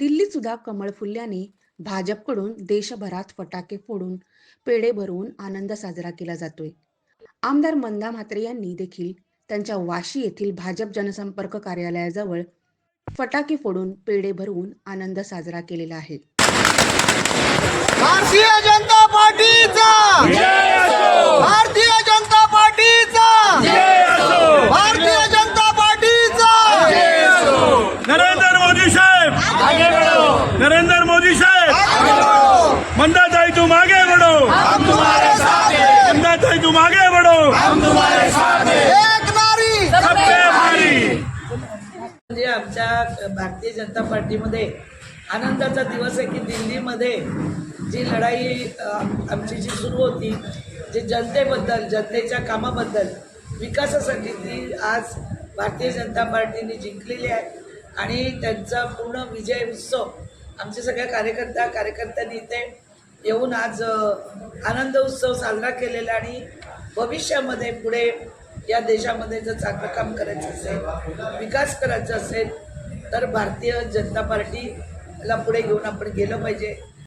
दिल्लीत सुद्धा कमळ फुलल्याने भाजपकडून देशभरात फटाके फोडून पेढे भरवून आनंद साजरा केला जातोय. आमदार मंदा म्हात्रे यांनी देखील त्यांच्या वाशी येथील भाजप जनसंपर्क कार्यालयाजवळ फटाके फोडून पेढे भरवून आनंद साजरा केलेला आहे. भारतीय जनता पार्टीचा भारतीय जनता पार्टीचा भारतीय जनता पार्टीचा नरेंद्र मोदी साहेब नरेंद्र मोदी साहेब मंदाताई तुम आगे बढ़ो मंदाताई तुम आगे बढ़ो। एक नारी। सब पे भारी। म्हणजे आमच्या भारतीय जनता पार्टीमध्ये आनंदाचा दिवस आहे की दिल्लीमध्ये जी लढाई आमची जी सुरू होती जी जनतेबद्दल जनतेच्या कामाबद्दल विकासासाठी ती आज भारतीय जनता पार्टीने जिंकलेली आहे. आणि त्यांचा पूर्ण विजय उत्सव आमचे सगळ्या कार्यकर्ता कार्यकर्त्यांनी इथे येऊन आज आनंद उत्सव साजरा केलेला आणि भविष्यामध्ये पुढे या देशामध्ये जर चांगलं काम करायचं असेल विकास करायचा असेल तर भारतीय जनता पार्टीला पुढे घेऊन आपण गेलं पाहिजे.